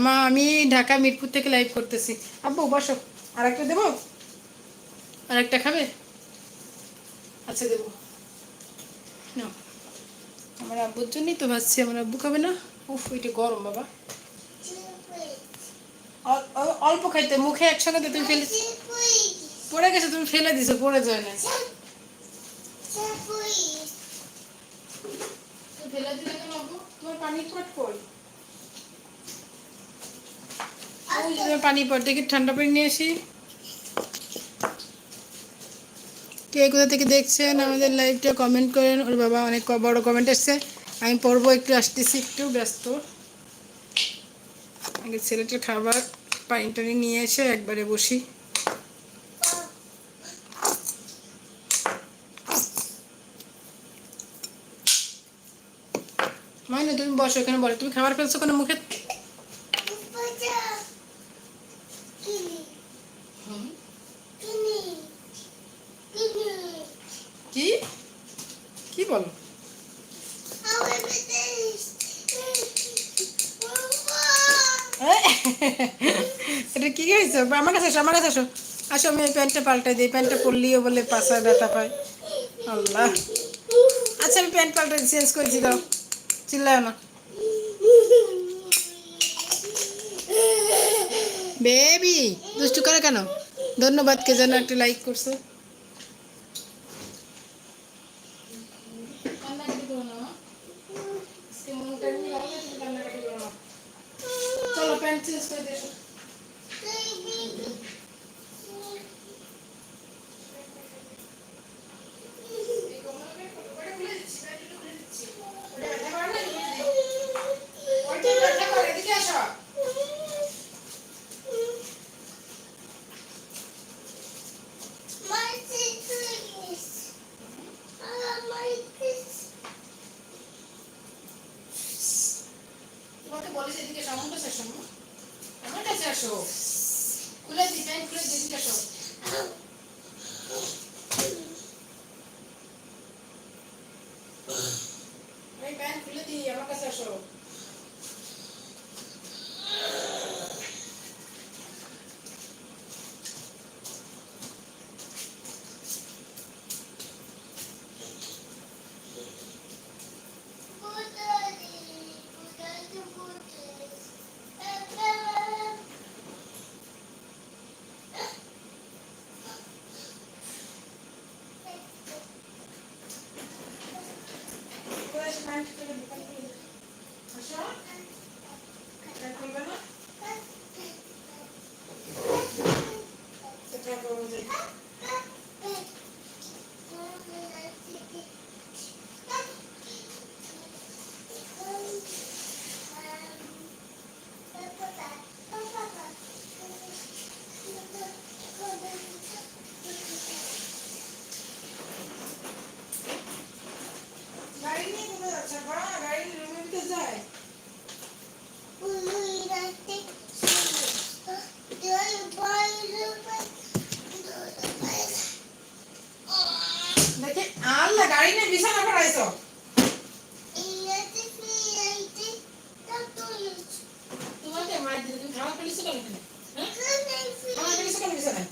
আমা আমি ঢাকা মিরপুর থেকে লাইভ করতেছি। আব্বু, বসো। আর একটা দেবো? আর একটা খাবে? আচ্ছা দেবো। না আমার আব্বুর জন্যই তো ভাবছি আমার আব্বু খাবে না? উফ, এটা গরম, বাবা। অল- অল- অল্প খাইতে, মুখে একসঙ্গে তুমি ফেলে পড়ে গেছে, তুমি ফেলে দিছো, পড়ে যায় না ফেলে দিলে তোমার পানির পট কই পানি পট দেখি ঠান্ডা পানি নিয়ে আসি। কে কোথা থেকে দেখছেন আমাদের লাইভটা কমেন্ট করেন। ওর বাবা অনেক বড় কমেন্ট এসছে আমি পড়ব, একটু আসতেছি, একটু ব্যস্ত। আগে ছেলেটার খাবার পানি টানি নিয়ে এসে একবারে বসি। মাইনে তুমি বসো এখানে, বলো। তুমি খাবার ফেলছো কোনো মুখে হুম। কি কি বলো এটা কি হয়েছে? আমার কাছে আমার কাছে আসো। আসো, আমি এই প্যান্টটা পাল্টাই দিই। প্যান্টটা পরলিও বলে পাশায় ব্যথা পায়। আল্লাহ। আচ্ছা আমি প্যান্ট পাল্টাই চেঞ্জ করেছি দাও। চিল্লায় না। বেবি, দুষ্টু করে কেন? ধন্যবাদ, কে যেন একটা লাইক করছ। প্যান্ট চেঞ্জ করে দিও তোমাকে বলেছি এদিকে কাছে আসো মা। আমার কাছে আসো খুলে দি প্যান্ট খুলে দি এদিকে আসো আমি প্যান্ট খুলে দিই আমার কাছে আসো খুলে এসো, প্যান্ট খুলে দি, প্যান্ট খুলে দি। আসো। প্যান্ট খুলবে না? সেটা করব যে। গাড়ি নিয়ে কোথায় যাচ্ছে? বাবা, গাড়ি রুমের ভিতর যায়। দেখি, আল্লাহ, গাড়ি নিয়ে বিছানা করাইছো। তোমাকে দিলে, তুমি খাবার ফেলেছো কেন এখানে? হ্যাঁ? ফেলেছো কেন বিছানায়?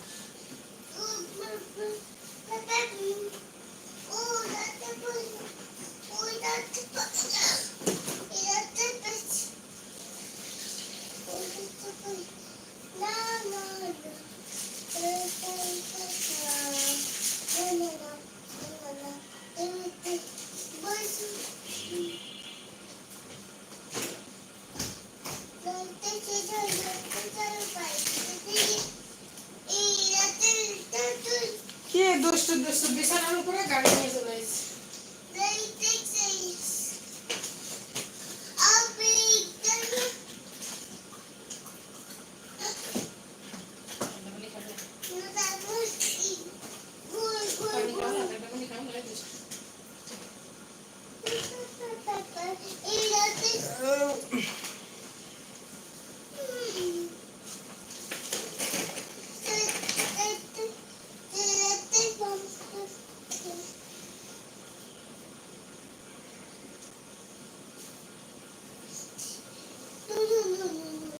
কি দুষ্টু দুষ্টু বিছানার উপরে গাড়ি